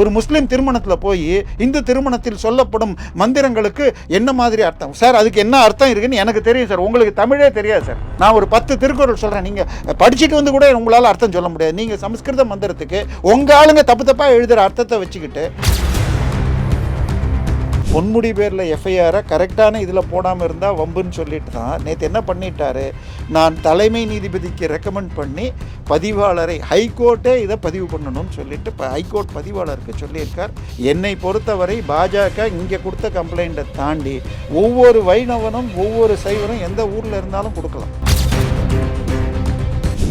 ஒரு முஸ்லீம் திருமணத்தில் போய் இந்து திருமணத்தில் சொல்லப்படும் மந்திரங்களுக்கு என்ன மாதிரி அர்த்தம்? சார் அதுக்கு என்ன அர்த்தம் இருக்குன்னு எனக்கு தெரியும் சார். உங்களுக்கு தமிழே தெரியாது சார். நான் ஒரு பத்து திருக்குறள் சொல்கிறேன் நீங்கள் படிச்சுட்டு வந்து கூட உங்களால் அர்த்தம் சொல்ல முடியாது. நீங்கள் சமஸ்கிருத மந்திரத்துக்கு உங்கள் ஆளுங்க தப்பு தப்பாக எழுதுகிற அர்த்தத்தை வச்சுக்கிட்டு பொன்முடி பேரில் எஃப்ஐஆரை கரெக்டான இதில் போடாமல் இருந்தால் வம்புன்னு சொல்லிட்டு தான். நேற்று என்ன பண்ணிட்டாரு? நான் தலைமை நீதிபதிக்கு ரெக்கமெண்ட் பண்ணி பதிவாளரை ஹைகோர்ட்டே இதை பதிவு பண்ணணும்னு சொல்லிட்டு இப்போ ஹைகோர்ட் பதிவாளருக்கு சொல்லியிருக்கார். என்னை பொறுத்தவரை பாஜக இங்கே கொடுத்த கம்ப்ளைண்ட்டை தாண்டி ஒவ்வொரு வைணவனும் ஒவ்வொரு சைவரும் எந்த ஊரில் இருந்தாலும் கொடுக்கலாம்.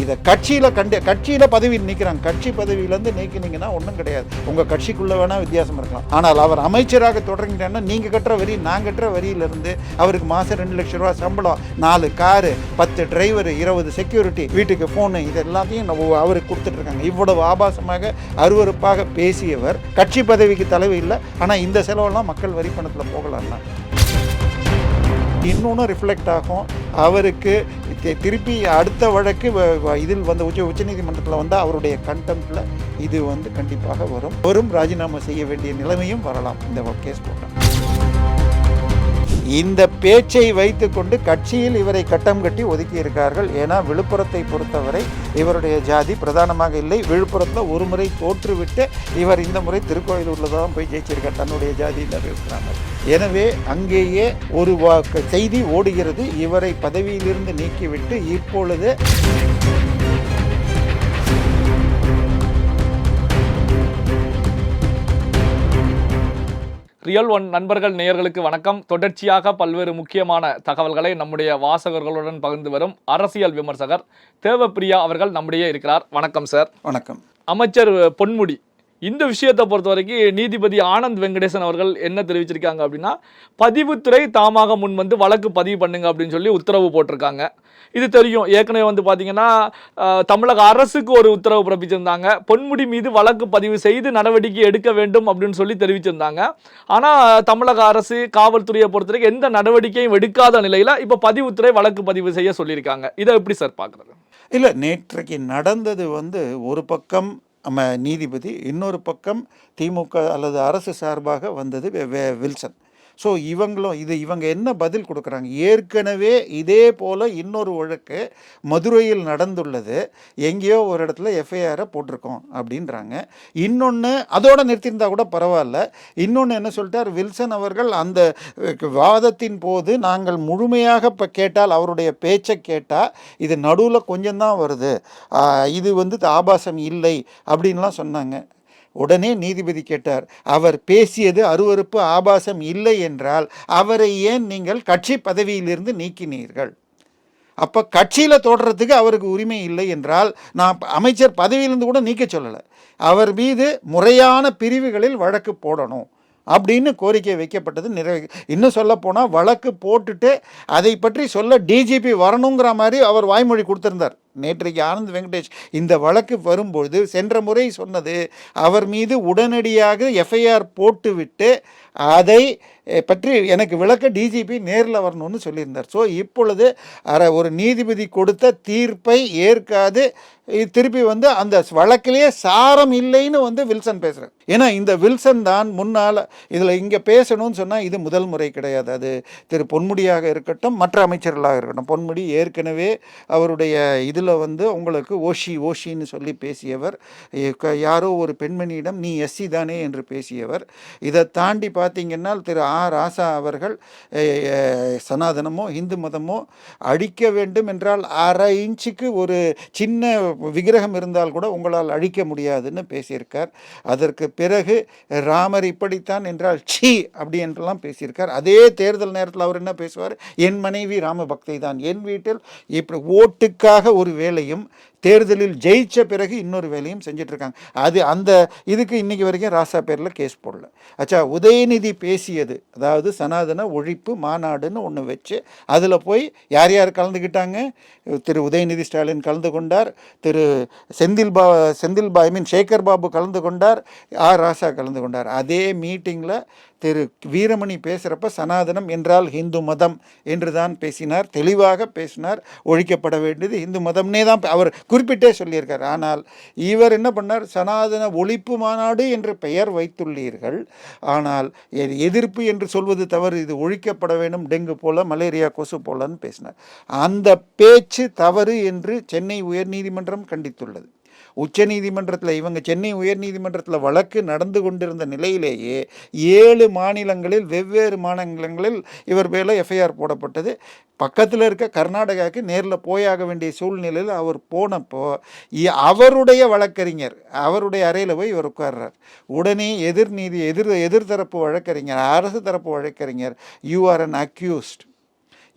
இதை கட்சியில் கண்டு கட்சியில் பதவியில் நிற்கிறாங்க கட்சி பதவியிலேருந்து நீக்கினீங்கன்னா ஒன்றும் கிடையாது. உங்கள் கட்சிக்குள்ளே வேணால் வித்தியாசம் இருக்கலாம். ஆனால் அவர் அமைச்சராக தொடங்கிட்டேன்னா நீங்கள் கட்டுற வரி நான் கட்டுற வரியிலிருந்து அவருக்கு மாதம் ரெண்டு லட்ச ரூபா சம்பளம் நாலு காரு பத்து டிரைவர் இருபது செக்யூரிட்டி வீட்டுக்கு ஃபோனு இது எல்லாத்தையும் அவருக்கு கொடுத்துட்ருக்காங்க இவ்வளவு ஆபாசமாக அருவருப்பாக பேசியவர் கட்சி பதவிக்கு தலைவு இல்லை. ஆனால் இந்த செலவெல்லாம் மக்கள் வரி பணத்தில் போகலாம்னா இன்னொன்று ரிஃப்ளெக்ட் ஆகும். அவருக்கு திருப்பி அடுத்த வழக்கு வ- இதில் வந்து உச்ச உச்சநீதிமன்றத்தில் வந்து அவருடைய கண்டெம்ட்டில் இது வந்து கண்டிப்பாக வரும். வரும் ராஜினாமா செய்ய வேண்டிய நிலைமையும் வரலாம். இந்த கேஸ் போட்டால் இந்த பேச்சை வைத்துக்கொண்டு கட்சியில் இவரை கட்டம் கட்டி ஒதுக்கி இருக்கார்கள் ஏன்னா விழுப்புரத்தை பொறுத்தவரை இவருடைய ஜாதி பிரதானமாக இல்லை. விழுப்புரத்தில் ஒரு முறை தோற்றுவிட்டு இவர் இந்த முறை திருக்கோயிலூரில் தான் போய் ஜெயிச்சிருக்கார். தன்னுடைய ஜாதியில் இருக்கிறாங்க. எனவே அங்கேயே ஒரு செய்தி ஓடுகிறது. இவரை பதவியிலிருந்து நீக்கிவிட்டு இப்பொழுது ரியல் ஒன் நண்பர்கள் நேயர்களுக்கு வணக்கம். தொடர்ச்சியாக பல்வேறு முக்கியமான தகவல்களை நம்முடைய வாசகர்களுடன் பகிர்ந்து வரும் அரசியல் விமர்சகர் தேவப்பிரியா அவர்கள் நம்முடைய இருக்கிறார். வணக்கம் சார். வணக்கம். அமைச்சர் பொன்முடி இந்த விஷயத்தை பொறுத்த வரைக்கும் நீதிபதி ஆனந்த் வெங்கடேசன் அவர்கள் என்ன தெரிவிச்சிருக்காங்க அப்படின்னா பதிவுத்துறை தாமாக முன் வந்து வழக்கு பதிவு பண்ணுங்க அப்படின்னு சொல்லி உத்தரவு போட்டிருக்காங்க. இது தெரியும். ஏற்கனவே வந்து பார்த்தீங்கன்னா தமிழக அரசுக்கு ஒரு உத்தரவு பிறப்பிச்சிருந்தாங்க. பொன்முடி மீது வழக்கு பதிவு செய்து நடவடிக்கை எடுக்க வேண்டும் அப்படின்னு சொல்லி தெரிவிச்சிருந்தாங்க. ஆனால் தமிழக அரசு காவல்துறையை பொறுத்த வரைக்கும் எந்த நடவடிக்கையும் எடுக்காத நிலையில் இப்போ பதிவுத்துறை வழக்கு பதிவு செய்ய சொல்லியிருக்காங்க. இதை எப்படி சார் பார்க்குறது இல்லை நேற்றைக்கு நடந்தது வந்து ஒரு பக்கம் நம்ம நீதிபதி இன்னொரு பக்கம் திமுக அல்லது அரசு சார்பாக வந்தது வே- வில்சன். ஸோ இவங்களும் இது இவங்க என்ன பதில் கொடுக்குறாங்க? ஏற்கனவே இதே போல் இன்னொரு வழக்கு மதுரையில் நடந்துள்ளது. எங்கேயோ ஒரு இடத்துல எஃப்ஐஆரை போட்டிருக்கோம் அப்படின்றாங்க. இன்னொன்று அதோடு நிறுத்தியிருந்தா கூட பரவாயில்ல. இன்னொன்று என்ன சொல்லிட்டார்? வில்சன் அவர்கள் அந்த வாதத்தின் போது நாங்கள் முழுமையாக இப்போ கேட்டால் அவருடைய பேச்சை கேட்டால் இது நடுவில் கொஞ்சம்தான் வருது. இது வந்து ஆபாசம் இல்லை அப்படின்லாம் சொன்னாங்க. உடனே நீதிபதி கேட்டார் அவர் பேசியது அருவருப்பு ஆபாசம் இல்லை என்றால் அவரை ஏன் நீங்கள் கட்சி பதவியிலிருந்து நீக்கினீர்கள்? அப்போ கட்சியில் தொடர்றதுக்கு அவருக்கு உரிமை இல்லை என்றால் நான் அமைச்சர் பதவியிலிருந்து கூட நீக்க சொல்லலை. அவர் மீது முறையான பிரிவுகளில் வழக்கு போடணும் அப்படின்னு கோரிக்கை வைக்கப்பட்டது நிறைவே இன்னும் சொல்ல போனால் வழக்கு போட்டுட்டு அதை பற்றி சொல்ல டிஜிபி வரணுங்கிற மாதிரி அவர் வாய்மொழி கொடுத்துருந்தார். நேற்றைக்கு ஆனந்த் வெங்கடேஷ் இந்த வழக்கு வரும்பொழுது சென்ற முறை சொன்னது அவர் மீது உடனடியாக எஃப்ஐஆர் போட்டுவிட்டு அதை பற்றி எனக்கு விளக்க டிஜிபி நேரில் வரணும்னு சொல்லியிருந்தார். ஸோ இப்பொழுது அரை ஒரு நீதிபதி கொடுத்த தீர்ப்பை ஏற்காது திருப்பி வந்து அந்த வழக்கிலேயே சாரம் இல்லைன்னு வந்து வில்சன் பேசுகிறார் ஏன்னா இந்த வில்சன் தான் முன்னால் இதில் இங்கே பேசணும்னு சொன்னால் இது முதல் முறை கிடையாது. அது திரு பொன்முடியாக இருக்கட்டும் மற்ற அமைச்சர்களாக இருக்கட்டும். பொன்முடி ஏற்கனவே அவருடைய இதில் வந்து உங்களுக்கு ஓஷி ஓஷின்னு சொல்லி பேசியவர். யாரோ ஒரு பெண்மணியிடம் நீ எஸ்சி தானே? என்று பேசியவர். இதை தாண்டி பார்த்தீங்கன்னா திரு ஆ. ராசா அவர்கள் சனாதனமோ இந்து மதமோ அழிக்க வேண்டும் என்றால் அரை இன்ச்சுக்கு ஒரு சின்ன விக்கிரகம் இருந்தால் கூட உங்களால் அழிக்க முடியாதுன்னு பேசியிருக்கார். அதற்கு பிறகு ராமர் இப்படித்தான் என்றால் சி அப்படி என்றெல்லாம் பேசியிருக்கார். அதே தேர்தல் நேரத்தில் அவர் என்ன பேசுவார்? என் மனைவி ராம பக்தை தான். என் வீட்டில் இப்படி ஓட்டுக்காக ஒரு வேலையும் தேர்தலில் ஜெயிச்ச பிறகு இன்னொரு வேலையும் செஞ்சுட்டு இருக்காங்க அது அந்த இதுக்கு இன்றைக்கி வரைக்கும் ராசா பேரில் கேஸ் போடல. அச்சா உதயநிதி பேசியது அதாவது சனாதன ஒழிப்பு மாநாடுன்னு ஒன்று வச்சு அதில் போய் யார் யார் கலந்துக்கிட்டாங்க திரு உதயநிதி ஸ்டாலின் கலந்து கொண்டார் திரு செந்தில் பா செந்தில் பா ஐ மீன் சேகர் பாபு கலந்து கொண்டார் ஆர் ராசா கலந்து கொண்டார். அதே மீட்டிங்கில் திரு வீரமணி பேசுகிறப்ப சனாதனம் என்றால் ஹிந்து மதம் என்று தான் பேசினார் தெளிவாக பேசினார் ஒழிக்கப்பட வேண்டியது இந்து மதம்னே தான் அவர் குறிப்பிட்டே சொல்லியிருக்கார். ஆனால் இவர் என்ன பண்ணார்? சனாதன ஒழிப்பு மாநாடு என்று பெயர் வைத்துள்ளீர்கள். ஆனால் எ- எதிர்ப்பு என்று சொல்வது தவறு. இது ஒழிக்கப்பட வேண்டும். டெங்கு போல மலேரியா கொசு போலன்னு பேசினார். அந்த பேச்சு தவறு என்று சென்னை உயர்நீதிமன்றம் கண்டித்துள்ளது. உச்சநீதிமன்றத்தில் இவங்க சென்னை உயர்நீதிமன்றத்தில் வழக்கு நடந்து கொண்டிருந்த நிலையிலேயே ஏழு மாநிலங்களில் வெவ்வேறு மாநிலங்களில் இவர் பேரில் எஃப்ஐஆர் போடப்பட்டது. பக்கத்தில் இருக்க கர்நாடகாவுக்கு நேரில் போயாக வேண்டிய சூழ்நிலையில் அவர் போனப்போ அவருடைய வழக்கறிஞர் அவருடைய அறையில் போய் இவர் உட்கார்றார். உடனே எதிர் நீதி எதிர் எதிர்தரப்பு வழக்கறிஞர் அரசு தரப்பு வழக்கறிஞர் you are an accused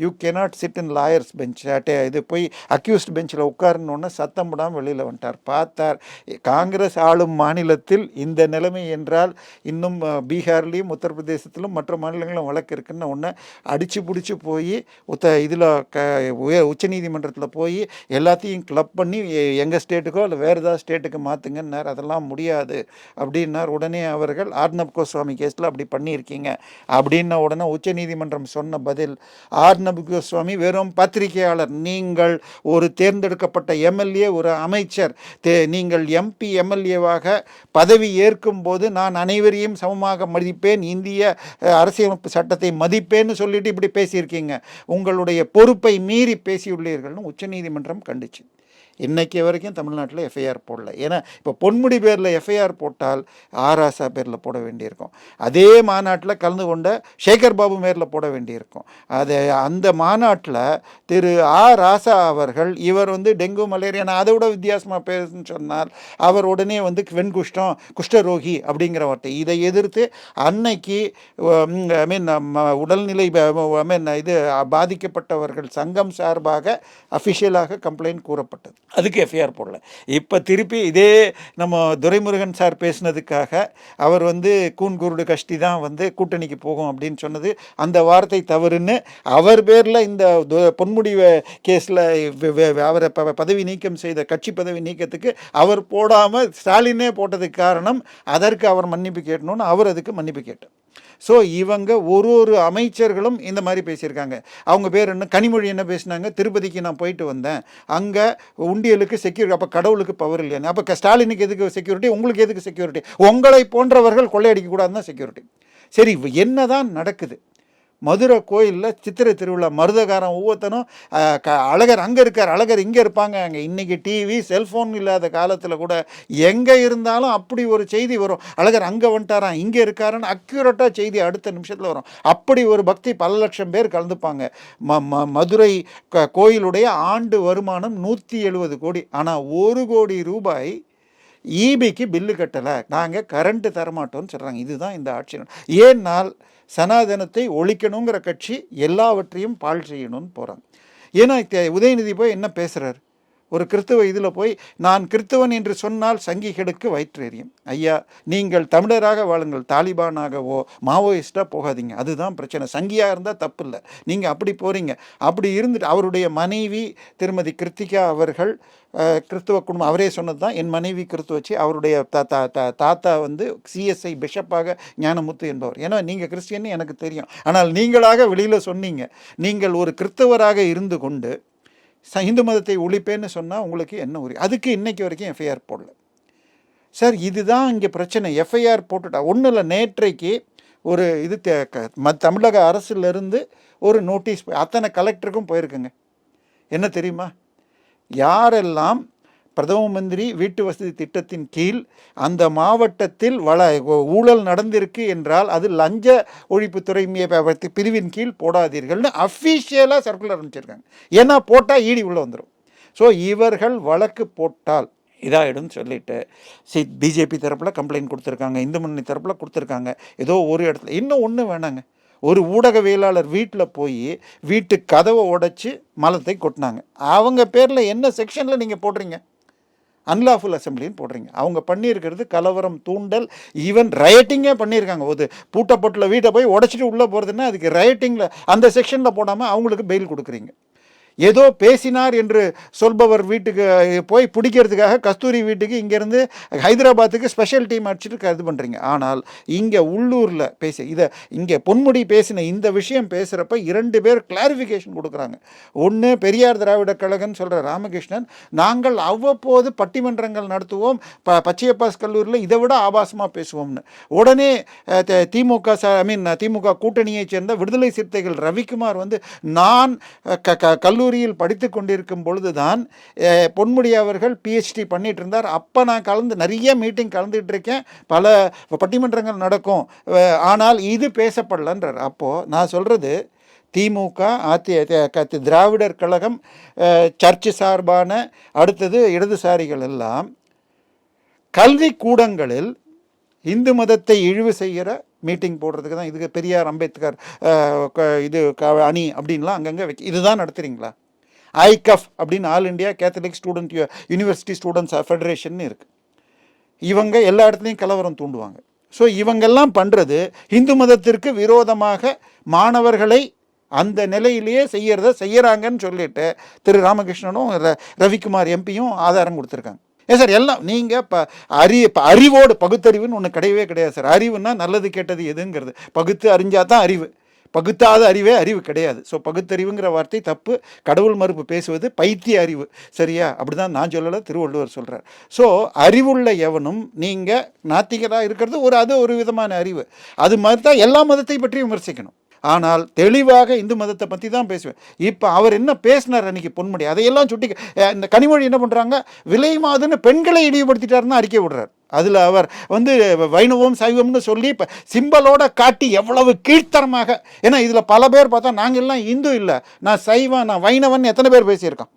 you cannot sit in lawyers bench அட்டே இது போய் அக்யூஸ்ட் பெஞ்சில் உட்காரணுன்னு சத்தம் போடாமல் வெளியில் வந்துட்டார். பார்த்தார். காங்கிரஸ் ஆளும் மாநிலத்தில் இந்த நிலைமை என்றால் இன்னும் பீகார்லேயும் உத்தரப்பிரதேசத்திலும் மற்ற மாநிலங்களும் வழக்கு இருக்குன்னு ஒன்று அடித்து பிடிச்சி போய் உத்த இதில் க உய உச்சநீதிமன்றத்தில் போய் எல்லாத்தையும் கிளப் பண்ணி எங்கள் ஸ்டேட்டுக்கோ இல்லை வேறு ஏதாவது ஸ்டேட்டுக்கு மாற்றுங்கன்னார் அதெல்லாம் முடியாது. அப்படின்னார். உடனே அவர்கள் ஆர்னப் கோஸ்வாமி கேஸில் அப்படி பண்ணியிருக்கீங்க. அப்படின்ன உடனே உச்சநீதிமன்றம் சொன்ன பதில் ஆர்னப் கோஸ்வாமி வெறும் பத்திரிகையாளர். நீங்கள் ஒரு தேர்ந்தெடுக்கப்பட்ட எம்எல்ஏ ஒரு அமைச்சர். தே நீங்கள் எம்பி எம்எல்ஏவாக பதவி ஏற்கும் போது நான் அனைவரையும் சமமாக மதிப்பேன். இந்திய அரசியலமைப்பு சட்டத்தை மதிப்பேன்னு சொல்லிட்டு இப்படி பேசியிருக்கீங்க. உங்களுடைய பொறுப்பை மீறி பேசியுள்ளீர்கள்னு உச்சநீதிமன்றம் கண்டிச்சு. இன்றைக்கி வரைக்கும் தமிழ்நாட்டில் எஃப்ஐஆர் போடல. ஏன்னா இப்போ பொன்முடி பேரில் எஃப்ஐஆர் போட்டால் ஆராசா பேரில் போட வேண்டியிருக்கும். அதே மாநாட்டில் கலந்து கொண்ட சேகர் பாபு பேரில் போட வேண்டியிருக்கும். அது அந்த மாநாட்டில் திரு ஆ ராசா அவர்கள் இவர் வந்து டெங்கு மலேரியா நான் அதை விட வித்தியாசமாக பேசுன்னு சொன்னால் அவர் உடனே வந்து வெண்குஷ்டம் குஷ்டரோகி அப்படிங்கிற வார்த்தை இதை எதிர்த்து அன்னைக்கு ஐ மீன் உடல்நிலை ஐ மீன் இது பாதிக்கப்பட்டவர்கள் சங்கம் சார்பாக அஃபிஷியலாக கம்ப்ளைண்ட் கூறப்பட்டது. அதுக்கு எஃப்ஐஆர் போடல. இப்போ திருப்பி இதே நம்ம துரைமுருகன் சார் பேசினதுக்காக அவர் வந்து கூன் குருடு கஷ்டி தான் வந்து கூட்டணிக்கு போகும் அப்படின்னு சொன்னது அந்த வார்த்தை தவறுன்னு அவர் பேரில் இந்த பொன்முடி கேஸில் அவரை ப- பதவி நீக்கம் செய்த கட்சி பதவி நீக்கத்துக்கு அவர் போடாமல் ஸ்டாலினே போட்டதுக்கு காரணம் அதற்கு அவர் மன்னிப்பு கேட்டணும்னு அவர் அதுக்கு மன்னிப்பு கேட்டார். ஸோ இவங்க ஒரு ஒரு அமைச்சர்களும் இந்த மாதிரி பேசியிருக்காங்க. அவங்க பேர் என்ன? கனிமொழி என்ன பேசினாங்க? திருப்பதிக்கு நான் போயிட்டு வந்தேன். அங்கே உண்டியலுக்கு செக்யூரிட்டி அப்போ கடவுளுக்கு பவர் இல்லையா அப்போ ஸ்டாலினுக்கு எதுக்கு செக்யூரிட்டி உங்களுக்கு எதுக்கு செக்யூரிட்டி உங்களை போன்றவர்கள் கொள்ளையடிக்க கூடாதுன்னு தான் செக்யூரிட்டி சரி என்னதான் நடக்குது? மதுரை கோயிலில் சித்திரை திருவிழா மருதகாரம் ஒவ்வொருத்தனும் க அழகர் அங்கே இருக்கார் அழகர் இங்கே இருப்பாங்க. அங்கே இன்றைக்கி டிவி செல்ஃபோன் இல்லாத காலத்தில் கூட எங்கே இருந்தாலும் அப்படி ஒரு செய்தி வரும். அழகர் அங்கே வந்துட்டாராம் இங்கே இருக்காருன்னு அக்யூரேட்டாக செய்தி அடுத்த நிமிஷத்தில் வரும். அப்படி ஒரு பக்தி பல லட்சம் பேர் கலந்துப்பாங்க. ம ம மதுரை க கோயிலுடைய ஆண்டு வருமானம் நூற்றி எழுபது கோடி. ஆனால் ஒரு கோடி ரூபாய் ஈபிக்கு பில்லு கட்டலை. நாங்கள் கரண்ட்டு தரமாட்டோம்னு சொல்கிறாங்க இதுதான் இந்த ஆட்சி ஏன்னால் சனாதனத்தை ஒழிக்கணுங்கிற கட்சி எல்லாவற்றையும் பால் செய்யணும்னு போகிறாங்க ஏன்னா உதயநிதி போய் என்ன பேசுகிறார் ஒரு கிறிஸ்துவ இதில் போய் நான் கிறிஸ்தவன் என்று சொன்னால் சங்கிகளுக்கு வயிற்றெறியும். ஐயா நீங்கள் தமிழராக வாழுங்கள் தாலிபானாகவோ மாவோயிஸ்டாக போகாதீங்க. அதுதான் பிரச்சனை. சங்கியாக இருந்தால் தப்பு இல்லை நீங்கள் அப்படி போகிறீங்க அப்படி இருந்துட்டு அவருடைய மனைவி திருமதி கிருத்திகா அவர்கள் கிறிஸ்துவ குடும்பம் அவரே சொன்னது தான் என் மனைவி கிறிஸ்துவச்சி அவருடைய தாத்தா தா- தாத்தா வந்து சிஎஸ்ஐ பிஷப்பாக ஞானமுத்து என்பவர். ஏன்னா நீங்கள் கிறிஸ்டியன்னு எனக்கு தெரியும். ஆனால் நீங்களாக வெளியில் சொன்னீங்க. நீங்கள் ஒரு கிறிஸ்தவராக இருந்து கொண்டு இந்து மதத்தை ஒழிப்பேன்னு சொன்னால் உங்களுக்கு என்ன உரிமை அதுக்கு இன்னைக்கு வரைக்கும் எஃப்ஐஆர் போடல. சார் இதுதான் இங்கே பிரச்சனை. எஃப்ஐஆர் போட்டுட்டா ஒன்றும் இல்லை நேற்றைக்கு ஒரு இது தே- க- ம தமிழக அரசுலேருந்து ஒரு நோட்டீஸ் அத்தனை கலெக்டருக்கும் போயிருக்குங்க. என்ன தெரியுமா? யாரெல்லாம் பிரதம மந்திரி வீட்டு வசதி திட்டத்தின் கீழ் அந்த மாவட்டத்தில் வள ஊழல் நடந்திருக்கு என்றால் அது லஞ்ச ஒழிப்புத்துறை பிரிவின் கீழ் போடாதீர்கள்னு அஃபீஷியலாக சர்க்குலர் அனுப்பிச்சிருக்காங்க. ஏன்னா போட்டால் ஈடி உள்ளே வந்துடும் ஸோ இவர்கள் வழக்கு போட்டால் இதாகிடும் சொல்லிட்டு சி பிஜேபி தரப்பில் கம்ப்ளைண்ட் கொடுத்துருக்காங்க இந்து முன்னணி தரப்பில் கொடுத்துருக்காங்க. ஏதோ ஒரு இடத்துல இன்னும் ஒன்று வேணாங்க. ஒரு ஊடகவியலாளர் வீட்டில் போய் வீட்டு கதவை உடைச்சி மலத்தை கொட்டினாங்க. அவங்க பேரில் என்ன செக்ஷனில் நீங்கள் போடுறீங்க? அன்லாஃபுல் அசம்பிளின்னு போடுறீங்க. அவங்க பண்ணியிருக்கிறது கலவரம் தூண்டல் ஈவன் ரயட்டிங்கே பண்ணியிருக்காங்க. ஒரு பூட்டப்பட்டுள்ள வீட்டை போய் உடச்சிட்டு உள்ளே போகிறதுன்னா அதுக்கு ரயட்டிங்கில் அந்த செக்ஷனில் போடாமல் அவங்களுக்கு பெயில் கொடுக்குறீங்க. ஏதோ பேசினார் என்று சொல்பவர் வீட்டுக்கு போய் பிடிக்கிறதுக்காக கஸ்தூரி வீட்டுக்கு இங்கேருந்து ஹைதராபாத்துக்கு ஸ்பெஷல் டீம் அடிச்சுட்டு இது பண்ணுறீங்க ஆனால் இங்கே உள்ளூரில் பேசி இதை இங்கே பொன்முடி பேசின இந்த விஷயம் பேசுகிறப்ப இரண்டு பேர் கிளாரிஃபிகேஷன் கொடுக்குறாங்க. ஒன்று பெரியார் திராவிட கழகம்னு சொல்கிற ராமகிருஷ்ணன் நாங்கள் அவ்வப்போது பட்டிமன்றங்கள் நடத்துவோம் ப பச்சையப்பாஸ் கல்லூரியில் இதை விட ஆபாசமாக பேசுவோம்னு. உடனே த- திமுக ச ஐ மீன் திமுக கூட்டணியைச் சேர்ந்த விடுதலை சிறுத்தைகள் ரவிக்குமார் வந்து நான் க கல்லூரி கல்லூரியில் படித்து கொண்டிருக்கும் பொழுது தான் பொன்முடி அவர்கள் பிஹெச்டி பண்ணிட்டு இருந்தார் அப்போ நான் கலந்து நிறைய மீட்டிங் கலந்துகிட்டு இருக்கேன் பல பட்டிமன்றங்கள் நடக்கும். ஆனால் இது பேசப்படலன்றார். அப்போது நான் சொல்கிறது திமுக அதி திராவிடர் கழகம் சர்ச்சு சார்பான அடுத்தது இடதுசாரிகள் எல்லாம் கல்வி கூடங்களில் இந்து மதத்தை இழிவு செய்கிற மீட்டிங் போடுறதுக்கு தான் இதுக்கு பெரியார் அம்பேத்கர் க- இது க- அணி அப்படின்லாம் அங்கங்கே வைக்க இதுதான் நடத்துகிறீங்களா ஐகஃப் அப்படின்னு all India Catholic student university students federation இருக்குது இவங்க எல்லா இடத்துலையும் கலவரம் தூண்டுவாங்க. ஸோ இவங்கெல்லாம் பண்ணுறது இந்து மதத்திற்கு விரோதமாக மாணவர்களை அந்த நிலையிலேயே செய்யறத செய்கிறாங்கன்னு சொல்லிட்டு திரு ராமகிருஷ்ணனும் ரவிக்குமார் எம்பியும் ஆதாரம் கொடுத்துருக்காங்க. ஏன் சார் எல்லாம் நீங்கள் இப்போ அறி இப்போ அறிவோடு பகுத்தறிவுன்னு ஒன்று கிடையவே கிடையாது சார். அறிவுன்னா நல்லது கெட்டது எதுங்கிறது. பகுத்து அறிஞ்சால் தான் அறிவு. பகுத்தாத அறிவே அறிவு கிடையாது. ஸோ பகுத்தறிவுங்கிற வார்த்தை தப்பு. கடவுள் மறுப்பு பேசுவது பைத்திய அறிவு. சரியா? அப்படிதான் நான் சொல்லலை திருவள்ளுவர் சொல்கிறார் ஸோ அறிவுள்ள எவனும் நீங்கள் நாத்திகராக இருக்கிறது ஒரு அது ஒரு விதமான அறிவு. அது மாதிரி தான் எல்லா மதத்தை பற்றியும் விமர்சிக்கணும். ஆனால் தெளிவாக இந்து மதத்தை பற்றி தான் பேசுவேன். இப்போ அவர் என்ன பேசினார் அன்றைக்கி பொன்முடி அதையெல்லாம் சுட்டி இந்த கனிமொழி என்ன பண்ணுறாங்க விலை மாதுன்னு பெண்களை இழிவுபடுத்திட்டாருன்னு அறிக்கை விடுறார். அதில் அவர் வந்து வைணவம் சைவம்னு சொல்லி இப்போ சிம்பலோட காட்டி எவ்வளவு கீழ்த்தரமாக ஏன்னா இதில் பல பேர் பார்த்தா நாங்கள் எல்லாம் இந்து இல்லை. நான் சைவம் நான் வைணவன் எத்தனை பேர் பேசியிருக்கான்?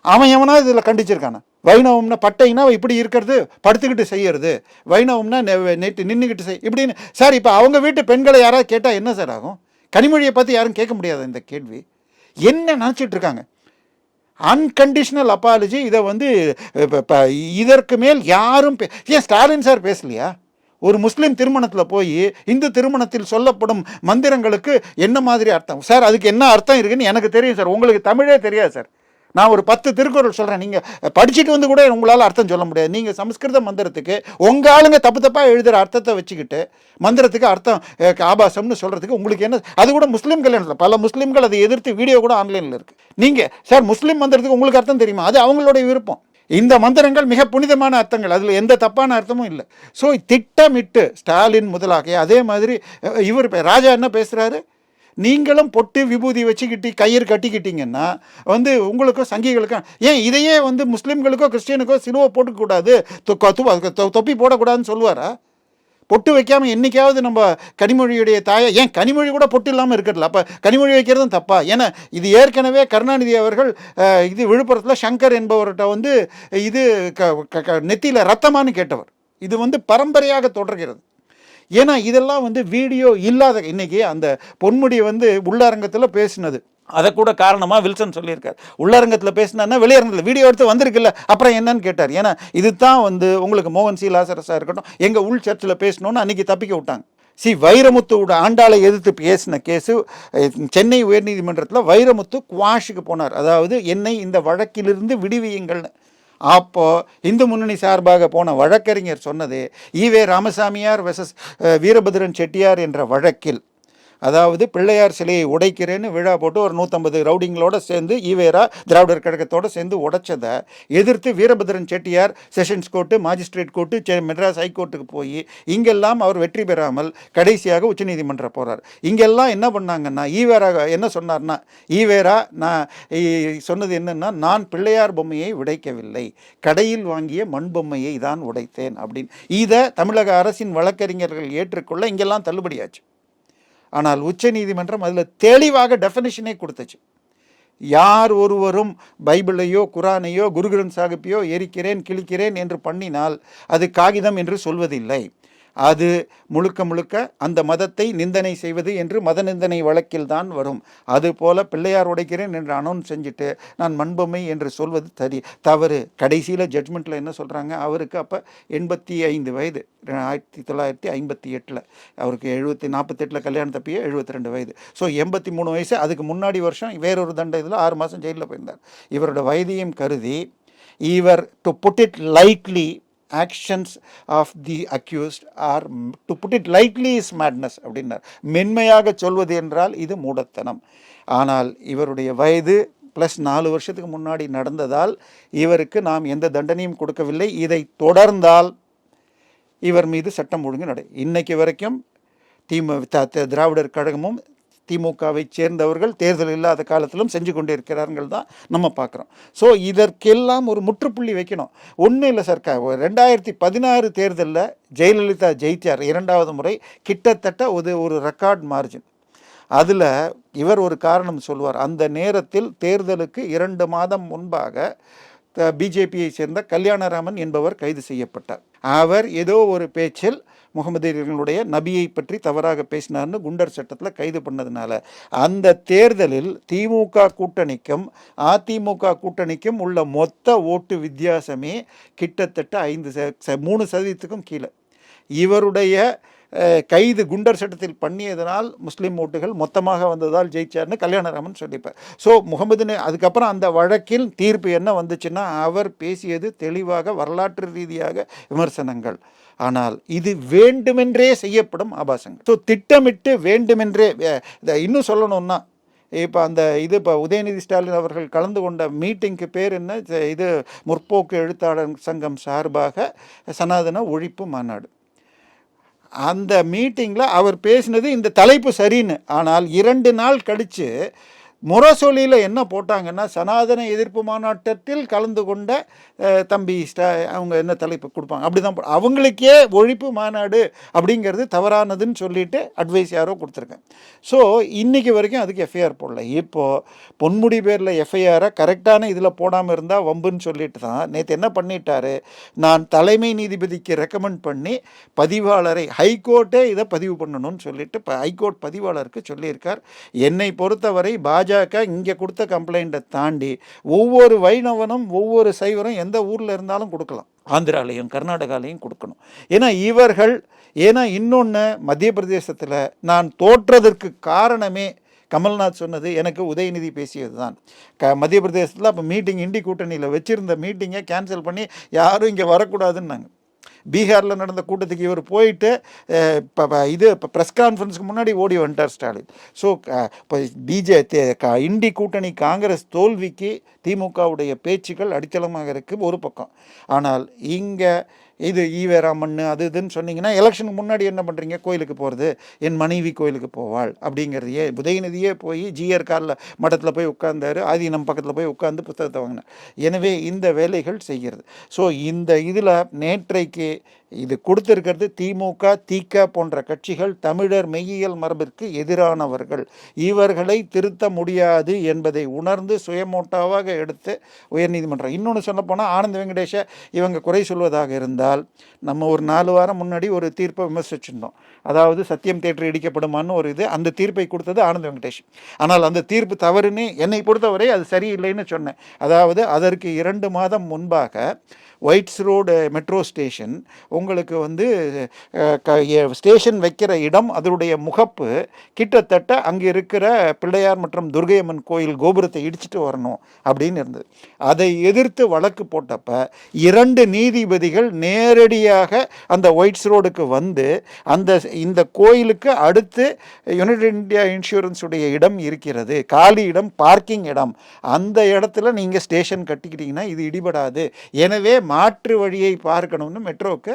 அவன் எவனா இதில் கண்டிச்சிருக்கானே? வைணவம்னா பட்டைனா இப்படி இருக்கிறது படுத்துக்கிட்டு செய்யறது. வைணவம்னா நெ- நெட்டு நின்றுக்கிட்டு செய் இப்படின்னு. சார் இப்போ அவங்க வீட்டு பெண்களை யாராவது கேட்டால் என்ன சார் ஆகும்? கனிமொழியை பார்த்து யாரும் கேட்க முடியாது இந்த கேள்வி. என்ன நினச்சிட்டு இருக்காங்க? அன்கண்டிஷனல் அப்பாலஜி இதை வந்து இதற்கு மேல் யாரும் பே- ஏன் ஸ்டாலின் சார் பேசலையா? ஒரு முஸ்லீம் திருமணத்தில் போய் இந்து திருமணத்தில் சொல்லப்படும் மந்திரங்களுக்கு என்ன மாதிரி அர்த்தம்? சார் அதுக்கு என்ன அர்த்தம் இருக்குன்னு எனக்கு தெரியும் சார். உங்களுக்கு தமிழே தெரியாது சார். நான் ஒரு பத்து திருக்குறள் சொல்கிறேன் நீங்கள் படிச்சுட்டு வந்து கூட உங்களால் அர்த்தம் சொல்ல முடியாது. நீங்கள் சம்ஸ்கிருத மந்திரத்துக்கு உங்கள் ஆளுங்க தப்பு தப்பாக எழுதுகிற அர்த்தத்தை வச்சுக்கிட்டு மந்திரத்துக்கு அர்த்தம் ஆபாசம்னு சொல்கிறதுக்கு உங்களுக்கு என்ன அது கூட முஸ்லீம் கல்யாணத்தில் பல முஸ்லீம்கள் அதை எதிர்த்து வீடியோ கூட ஆன்லைனில் இருக்குது நீங்கள் சார் முஸ்லீம் மந்திரத்துக்கு உங்களுக்கு அர்த்தம் தெரியுமா? அது அவங்களுடைய விருப்பம். இந்த மந்திரங்கள் மிக புனிதமான அர்த்தங்கள். அதில் எந்த தப்பான அர்த்தமும் இல்லை. ஸோ திட்டமிட்டு ஸ்டாலின் முதலாக அதே மாதிரி இவர் ராஜா என்ன பேசுகிறாரு நீங்களும் பொட்டு விபூதி வச்சுக்கிட்டு கயிறு கட்டிக்கிட்டீங்கன்னா வந்து உங்களுக்கும் சங்கிகளுக்கும் ஏன் இதையே வந்து முஸ்லீம்களுக்கோ கிறிஸ்டியனுக்கோ சிலுவை போட்டுக்கூடாது தொ- தொப்பி போடக்கூடாதுன்னு சொல்லுவாரா? பொட்டு வைக்காமல் என்னைக்காவது நம்ம கனிமொழியுடைய தாயை ஏன் கனிமொழி கூட பொட்டு இல்லாமல் இருக்கிறல அப்போ கனிமொழி வைக்கிறதும் தப்பா? ஏன்னா இது ஏற்கனவே கருணாநிதி அவர்கள் இது விழுப்புரத்தில் சங்கர் என்பவர்கிட்ட வந்து இது க க- க- நெத்தியில் ரத்தமான்னு கேட்டவர். இது வந்து பரம்பரையாக தொடர்கிறது. ஏன்னா இதெல்லாம் வந்து வீடியோ இல்லாத இன்னைக்கு அந்த பொன்முடி வந்து உள்ளரங்கத்தில் பேசினது. அதை கூட காரணமாக வில்சன் சொல்லியிருக்கார். உள்ளரங்கத்தில் பேசினா வெளியரங்கத்தில் வீடியோ எடுத்து வந்திருக்குல்ல அப்புறம் என்னன்னு கேட்டார். ஏன்னா இதுதான் வந்து உங்களுக்கு மோகன் சி. லாசரஸாக இருக்கட்டும் எங்கள் உள் சர்ச்சில் பேசணும்னு அன்றைக்கி தப்பிக்க விட்டாங்க. சி. வைரமுத்துவோட ஆண்டாளை எதிர்த்து பேசின கேஸு சென்னை உயர்நீதிமன்றத்தில் வைரமுத்து குவாஷுக்கு போனார். அதாவது என்னை இந்த வழக்கிலிருந்து விடுவியுங்கள்னு அப்போது இந்து முன்னணி சார்பாக போன வழக்கறிஞர் சொன்னது ஈவே ராமசாமியார் வெசஸ் வீரபத்ரன் செட்டியார் என்ற வழக்கில். அதாவது பிள்ளையார் சிலையை உடைக்கிறேன்னு விழா போட்டு ஒரு நூற்றம்பது ரவுடிங்களோடு சேர்ந்து ஈவேரா திராவிடர் கழகத்தோட சேர்ந்து உடைச்சதை எதிர்த்து Veerabhadran Chettiar sessions court magistrate court Madras ஹைகோர்ட்டுக்கு போய் இங்கெல்லாம் அவர் வெற்றி பெறாமல் கடைசியாக உச்சநீதிமன்றம் போகிறார் இங்கெல்லாம் என்ன பண்ணாங்கன்னா ஈவேரா என்ன சொன்னார்னா ஈவேரா நான் சொன்னது என்னென்னா நான் பிள்ளையார் பொம்மையை உடைக்கவில்லை. கடையில் வாங்கிய மண் பொம்மையை தான் உடைத்தேன் அப்படின்னு. இதை தமிழக அரசின் வழக்கறிஞர்கள் ஏற்றுக்கொள்ள இங்கெல்லாம் தள்ளுபடியாச்சு. ஆனால் உச்ச நீதிமன்றம் அதில் தெளிவாக டெஃபினிஷனே கொடுத்துச்சு. யார் ஒருவரும் பைபிளையோ குரானையோ குரு கிரந்த் சாஹிப்பையோ எரிக்கிறேன் கிழிக்கிறேன் என்று பண்ணினால் அது காகிதம் என்று சொல்வதில்லை. அது முழுக்க முழுக்க அந்த மதத்தை நிந்தனை செய்வது என்று மத நிந்தனை வழக்கில் தான் வரும். அதுபோல பிள்ளையார் உடைக்கிறேன் என்று அனௌன்ஸ் செஞ்சுட்டு நான் மண்பொம்மை என்று சொல்வது தரி தவறு. கடைசியில் ஜட்மெண்ட்டில் என்ன சொல்கிறாங்க அவருக்கு அப்போ எண்பத்தி ஐந்து வயது. ஆயிரத்தி தொள்ளாயிரத்தி ஐம்பத்தி எட்டில். அவருக்கு எழுபத்தி நாற்பத்தெட்டில் கல்யாணம் தப்பிய எழுபத்தி ரெண்டு வயது. ஸோ எண்பத்தி மூணு வயசு அதுக்கு முன்னாடி வருஷம் வேறொரு தண்டை இதில் ஆறு மாதம் ஜெயிலில் போயிருந்தார். இவரோட வயதையும் கருதி இவர் to put it likely actions of the accused are to put it likely is madness அப்படின்னார். மென்மையாக சொல்வது என்றால் இது மூடத்தனம். ஆனால் இவருடைய வயது ப்ளஸ் நாலு வருஷத்துக்கு முன்னாடி நடந்ததால் இவருக்கு நாம் எந்த தண்டனையும் கொடுக்கவில்லை. இதை தொடர்ந்தால் இவர் மீது சட்டம் ஒழுங்கு நடை. இன்னைக்கு வரைக்கும் திமுக த- திராவிடர் கழகமும் திமுகவை சேர்ந்தவர்கள் தேர்தல் இல்லாத காலத்திலும் செஞ்சு கொண்டு இருக்கிறார்கள் தான் நம்ம பார்க்குறோம். ஸோ இதற்கெல்லாம் ஒரு முற்றுப்புள்ளி வைக்கணும். ஒன்றும் இல்லை சார் க- ரெண்டாயிரத்தி பதினாறு தேர்தலில் ஜெயலலிதா ஜெயித்தார் இரண்டாவது முறை கிட்டத்தட்ட ஒரு ஒரு ரெக்கார்ட் மார்ஜின் அதில் இவர் ஒரு காரணம் சொல்வார். அந்த நேரத்தில் தேர்தலுக்கு இரண்டு மாதம் முன்பாக பிஜேபியை சேர்ந்த கல்யாணராமன் என்பவர் கைது செய்யப்பட்டார். அவர் ஏதோ ஒரு பேச்சில் முகமதியர்களுடைய நபியை பற்றி தவறாக பேசினார்னு குண்டர் சட்டத்தில் கைது பண்ணதுனால அந்த தேர்தலில் திமுக கூட்டணிக்கும் அதிமுக கூட்டணிக்கும் உள்ள மொத்த ஓட்டு வித்தியாசமே கிட்டத்தட்ட ஐந்து மூணு சதவீதத்துக்கும் கீழே. இவருடைய கைது குண்டர் சட்டத்தில் பண்ணியதனால் முஸ்லீம் ஓட்டுகள் மொத்தமாக வந்ததால் ஜெயிச்சார்னு கல்யாணராமன் சொல்லிப்பார். ஸோ முகமது அதுக்கப்புறம் அந்த வழக்கில் தீர்ப்பு என்ன வந்துச்சுன்னா அவர் பேசியது தெளிவாக வரலாற்று ரீதியாக விமர்சனங்கள். ஆனால் இது வேண்டுமென்றே செய்யப்படும் ஆபாசங்கள். ஸோ திட்டமிட்டு வேண்டுமென்றே வே- இதை இன்னும் சொல்லணும்னா இப்போ அந்த இது இப்போ உதயநிதி ஸ்டாலின் அவர்கள் கலந்து கொண்ட மீட்டிங்க்கு பேர் என்ன? இது முற்போக்கு எழுத்தாளர் சங்கம் சார்பாக சனாதன ஒழிப்பு மாநாடு. அந்த மீட்டிங்கில் அவர் பேசினது இந்த தலைப்பு சரின்னு. ஆனால் இரண்டு நாள் கழித்து முரசொலியில் என்ன போட்டாங்கன்னா சனாதன எதிர்ப்பு மாநாட்டத்தில் கலந்து கொண்ட தம்பி ஸ்டா அவங்க என்ன தலைப்பு கொடுப்பாங்க? அப்படி தான் அவங்களுக்கே ஒழிப்பு மாநாடு அப்படிங்கிறது தவறானதுன்னு சொல்லிட்டு அட்வைஸ் யாரோ கொடுத்துருக்கேன். ஸோ இன்றைக்கி வரைக்கும் அதுக்கு எஃப்ஐஆர் போடல. இப்போது பொன்முடி பேரில் எஃப்ஐஆரை கரெக்டான இதில் போடாமல் இருந்தால் வம்புன்னு சொல்லிட்டு தான் நேற்று என்ன பண்ணிட்டாரு? நான் தலைமை நீதிபதிக்கு ரெக்கமெண்ட் பண்ணி பதிவாளரை ஹைகோர்ட்டே இதை பதிவு பண்ணணும்னு சொல்லிட்டு இப்போ ஹைகோர்ட் பதிவாளருக்கு சொல்லியிருக்கார். என்னை பொறுத்தவரை பாஜக இங்கே கொடுத்த கம்ப்ளைண்ட்டை தாண்டி ஒவ்வொரு வைணவனும் ஒவ்வொரு சைவரும் எந்த ஊரில் இருந்தாலும் கொடுக்கலாம். ஆந்திராலையும் கர்நாடகாலையும் கொடுக்கணும். ஏன்னா இவர்கள் ஏன்னா இன்னொன்று மத்திய பிரதேசத்தில் நான் தோற்றதற்கு காரணமே கமல்நாத் சொன்னது எனக்கு உதயநிதி பேசியது தான் க மத்திய பிரதேசத்தில் அப்போ மீட்டிங் இண்டி கூட்டணியில் வச்சுருந்த மீட்டிங்கை கேன்சல் பண்ணி யாரும் இங்கே வரக்கூடாதுன்னாங்க. பீகாரில் நடந்த கூட்டத்துக்கு இவர் போயிட்டு இப்போ இது இப்போ ப்ரெஸ் கான்ஃபரன்ஸுக்கு முன்னாடி ஓடி வந்துட்டார் ஸ்டாலின். ஸோ இப்போ பிஜே இண்டி கூட்டணி காங்கிரஸ் தோல்விக்கு திமுகவுடைய பேச்சுக்கள் அடித்தளமாக இருக்குது ஒரு பக்கம். ஆனால் இங்கே இது ஈவேராமன் அது இதுன்னு சொன்னீங்கன்னா எலெக்ஷனுக்கு முன்னாடி என்ன பண்ணுறீங்க கோயிலுக்கு போகிறது என் மனைவி கோயிலுக்கு போவாள். அப்படிங்கிறதையே உதயநிதியே போய் ஜிஆர் காலில் மடத்தில் போய் உட்கார்ந்தாரு. ஆதீனம் பக்கத்தில் போய் உட்கார்ந்து புத்தகத்தை வாங்கினார். எனவே இந்த வேலைகள் செய்கிறது. ஸோ இந்த இதில் நேற்றைக்கு இது கொடுத்திருக்கிறது திமுக திக போன்ற கட்சிகள் தமிழர் மெய்யியல் மரபிற்கு எதிரானவர்கள். இவர்களை திருத்த முடியாது என்பதை உணர்ந்து சுயமோட்டாவாக எடுத்து உயர்நீதிமன்றம் இன்னொன்று சொல்லப்போனால் ஆனந்த வெங்கடேஷ இவங்க குறை சொல்வதாக இருந்தால் நம்ம ஒரு நாலு வாரம் முன்னாடி ஒரு தீர்ப்பை விமர்சிச்சிருந்தோம். அதாவது சத்தியம் தேட்டர் இடிக்கப்படுமான்னு ஒரு இது அந்த தீர்ப்பை கொடுத்தது ஆனந்த வெங்கடேஷ். ஆனால் அந்த தீர்ப்பு தவறுன்னு என்னை பொறுத்தவரை அது சரியில்லைன்னு சொன்னேன். அதாவது அதற்கு இரண்டு மாதம் முன்பாக ஒயிட்ஸ் ரோடு மெட்ரோ ஸ்டேஷன் உங்களுக்கு வந்து க- ஸ்டேஷன் வைக்கிற இடம் அதனுடைய முகப்பு கிட்டத்தட்ட அங்கே இருக்கிற பிள்ளையார் மற்றும் துர்கையம்மன் கோயில் கோபுரத்தை இடிச்சிட்டு வரணும் அப்படின்னு இருந்தது. அதை எதிர்த்து வழக்கு போட்டப்ப இரண்டு நீதிபதிகள் நேரடியாக அந்த ஒயிட்ஸ் ரோடுக்கு வந்து அந்த இந்த கோயிலுக்கு அடுத்து யுனைடெட் இந்தியா இன்சூரன்ஸுடைய இடம் இருக்கிறது காலி இடம் பார்க்கிங் இடம் அந்த இடத்துல நீங்கள் ஸ்டேஷன் கட்டிக்கிட்டீங்கன்னா இது இடிபடாது. எனவே மாற்று வழியை பார்க்கணும்னு மெட்ரோவுக்கு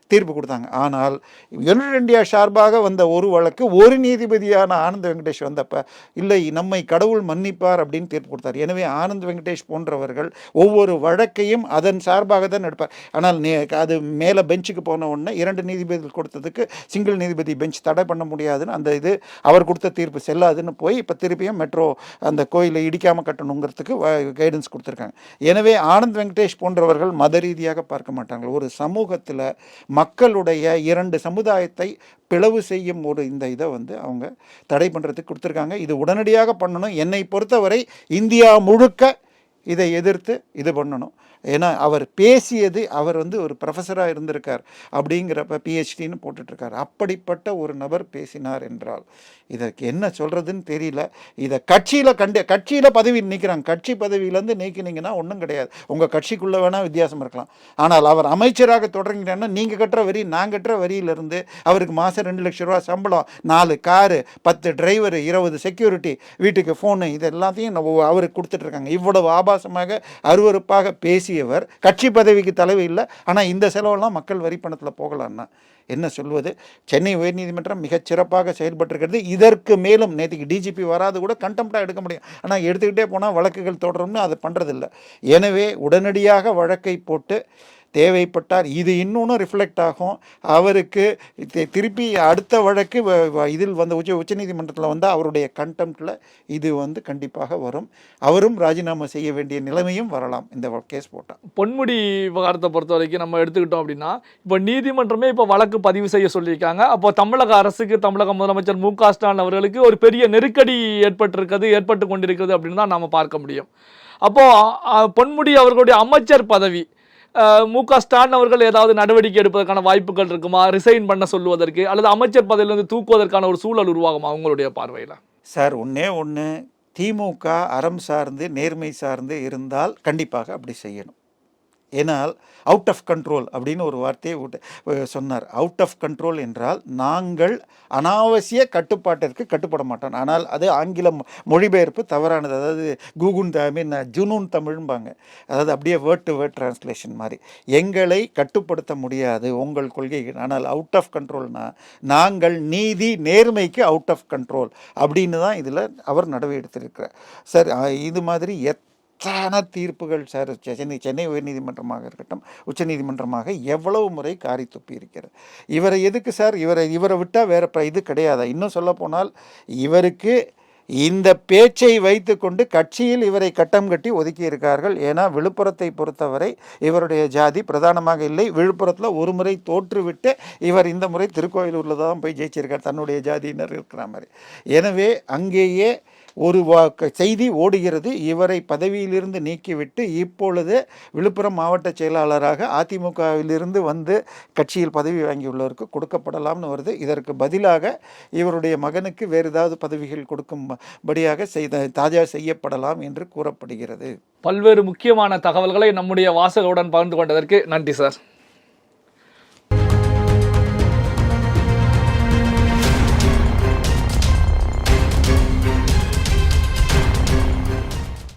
தீர்ப்பு கொடுத்தாங்க. ஆனால் யுனைடெட் இந்தியா சார்பாக வந்த ஒரு வழக்கு ஒரு நீதிபதியான ஆனந்த் வெங்கடேஷ் வந்தப்ப இல்லை நம்மை கடவுள் மன்னிப்பார் அப்படின்னு தீர்ப்பு கொடுத்தார். எனவே ஆனந்த் வெங்கடேஷ் போன்றவர்கள் ஒவ்வொரு வழக்கையும் அதன் சார்பாக தான் எடுப்பார். ஆனால் நே அது மேலே பெஞ்சுக்கு போன உடனே இரண்டு நீதிபதிகள் கொடுத்ததுக்கு சிங்கிள் நீதிபதி பெஞ்ச் தடை பண்ண முடியாதுன்னு அந்த இது அவர் கொடுத்த தீர்ப்பு செல்லாதுன்னு போய் இப்போ திருப்பியும் மெட்ரோ அந்த கோயிலை இடிக்காமல் கட்டணுங்கிறதுக்கு கைடன்ஸ் கொடுத்துருக்காங்க. எனவே ஆனந்த் வெங்கடேஷ் போன்றவர்கள் மத ரீதியாக பார்க்க மாட்டாங்க ஒரு சமூகத்தில் மக்களுடைய இரண்டு சமுதாயத்தை பிளவு செய்யும் ஒரு இந்த இதை வந்து அவங்க தடை பண்ணுறதுக்கு கொடுத்துருக்காங்க. இது உடனடியாக பண்ணணும். என்னை பொறுத்தவரை இந்தியா முழுக்க இதை எதிர்த்து இது பண்ணணும். ஏன்னா அவர் பேசியது அவர் வந்து ஒரு ப்ரொஃபஸராக இருந்திருக்கார் அப்படிங்கிறப்ப பிஹெச்டின்னு போட்டுட்ருக்கார். அப்படிப்பட்ட ஒரு நபர் பேசினார் என்றால் இதற்கு என்ன சொல்கிறதுன்னு தெரியல. இதை கட்சியில் கண்டு கட்சியில் பதவி நிற்கிறாங்க கட்சி பதவியிலேருந்து நீக்கினீங்கன்னா ஒன்றும் கிடையாது. உங்கள் கட்சிக்குள்ளே வேணால் வித்தியாசம் இருக்கலாம். ஆனால் அவர் அமைச்சராக தொடங்கிட்டேன்னா நீங்கள் கட்டுற வரி நான் கட்டுற வரியிலிருந்து அவருக்கு மாதம் ரெண்டு லட்ச ரூபா சம்பளம் நாலு காரு பத்து டிரைவர் இருபது செக்யூரிட்டி வீட்டுக்கு ஃபோனு இது எல்லாத்தையும் அவருக்கு கொடுத்துட்ருக்காங்க. இவ்வளவு ஆபாசமாக அருவருப்பாக பேசியவர் கட்சி பதவிக்கு தலைவி இல்லை. ஆனால் இந்த செலவெல்லாம் மக்கள் வரி பணத்தில் போகலான்னா என்ன சொல்வது? சென்னை உயர்நீதிமன்றம் மிகச் சிறப்பாக செயல்பட்டிருக்கிறது. இதற்கு மேலும் நேற்றுக்கு டிஜிபி வராது கூட கண்டெம்ட்டாக எடுக்க முடியும். ஆனால் எடுத்துக்கிட்டே போனால் வழக்குகள் தொடரும்னு அதை பண்ணுறதில்ல எனவே உடனடியாக வழக்கை போட்டு தேவைப்பட்டார். இது இன்னொன்று ரிஃப்ளெக்ட் ஆகும். அவருக்கு திருப்பி அடுத்த வழக்கு வ- வ- இதில் வந்து உச்ச உச்சநீதிமன்றத்தில் வந்து அவருடைய கண்டெம்ட்டில் இது வந்து கண்டிப்பாக வரும். அவரும் ராஜினாமா செய்ய வேண்டிய நிலைமையும் வரலாம் இந்த கேஸ் போட்டால் பொன்முடி விவகாரத்தை பொறுத்த வரைக்கும் நம்ம எடுத்துக்கிட்டோம் அப்படின்னா இப்போ நீதிமன்றமே இப்போ வழக்கு பதிவு செய்ய சொல்லியிருக்காங்க. அப்போ தமிழக அரசுக்கு தமிழக முதலமைச்சர் மு க ஸ்டாலின் அவர்களுக்கு ஒரு பெரிய நெருக்கடி ஏற்பட்டிருக்கிறது ஏற்பட்டு கொண்டிருக்கிறது அப்படின்னு தான் நாம் பார்க்க முடியும். அப்போது பொன்முடி அவர்களுடைய அமைச்சர் பதவி மு க ஸ்டாலின் அவர்கள் ஏதாவது நடவடிக்கை எடுப்பதற்கான வாய்ப்புகள் இருக்குமா? ரிசைன் பண்ண சொல்லுவதற்கு அல்லது அமைச்சர் பதவியிலிருந்து தூக்குவதற்கான ஒரு சூழல் உருவாகுமா அவங்களுடைய பார்வையில்? சார் ஒன்றே ஒன்று திமுக அறம் சார்ந்து நேர்மை சார்ந்து இருந்தால் கண்டிப்பாக அப்படி செய்யணும். ஏனால் அவுட் ஆஃப் கண்ட்ரோல் அப்படின்னு ஒரு வார்த்தையை விட்டு சொன்னார். அவுட் ஆஃப் கண்ட்ரோல் என்றால் நாங்கள் அனாவசிய கட்டுப்பாட்டிற்கு கட்டுப்பட மாட்டோம். ஆனால் அது ஆங்கிலம் மொழிபெயர்ப்பு தவறானது. அதாவது கூகுன் தமிழ் ஜுனூன் தமிழ்ம்பாங்க. அதாவது அப்படியே வேர்ட் டு வேர்ட் டிரான்ஸ்லேஷன் மாதிரி. எங்களை கட்டுப்படுத்த முடியாது உங்கள் கொள்கைகள். ஆனால் அவுட் ஆஃப் கண்ட்ரோல்னா நாங்கள் நீதி நேர்மைக்கு அவுட் ஆஃப் கண்ட்ரோல் அப்படின்னு தான் இதில் அவர் நடவடிக்கை எடுத்திருக்கிறார். சார் இது மாதிரி எத் எத்தனை தீர்ப்புகள் சார் சென்னை சென்னை உயர்நீதிமன்றமாக இருக்கட்டும் உச்சநீதிமன்றமாக எவ்வளவு முறை காரி துப்பி இருக்கிறது. இவரை எதுக்கு சார் இவரை இவரை விட்டால் வேறு இது கிடையாதா? இன்னும் சொல்லப்போனால் இவருக்கு இந்த பேச்சை வைத்துக்கொண்டு கட்சியில் இவரை கட்டம் கட்டி ஒதுக்கி இருக்கார்கள். ஏன்னா விழுப்புரத்தை பொறுத்தவரை இவருடைய ஜாதி பிரதானமாக இல்லை. விழுப்புரத்தில் ஒரு முறை தோற்றுவிட்டு இவர் இந்த முறை திருக்கோயிலூரில் தான் போய் ஜெயிச்சிருக்கார். தன்னுடைய ஜாதியினர் இருக்கிற மாதிரி. எனவே அங்கேயே ஒரு வா- க- செய்தி ஓடுகிறது. இவரை பதவியிலிருந்து நீக்கிவிட்டு இப்பொழுது விழுப்புரம் மாவட்ட செயலாளராக அதிமுகவிலிருந்து வந்து கட்சியில் பதவி வாங்கியுள்ளவருக்கு கொடுக்கப்படலாம்னு வருது. இதற்கு பதிலாக இவருடைய மகனுக்கு வேறு ஏதாவது பதவிகள் கொடுக்கும்படியாக செய்த தாஜா செய்யப்படலாம் என்று கூறப்படுகிறது. பல்வேறு முக்கியமான தகவல்களை நம்முடைய வாசகருடன் பகிர்ந்து கொண்டதற்கு நன்றி சார்.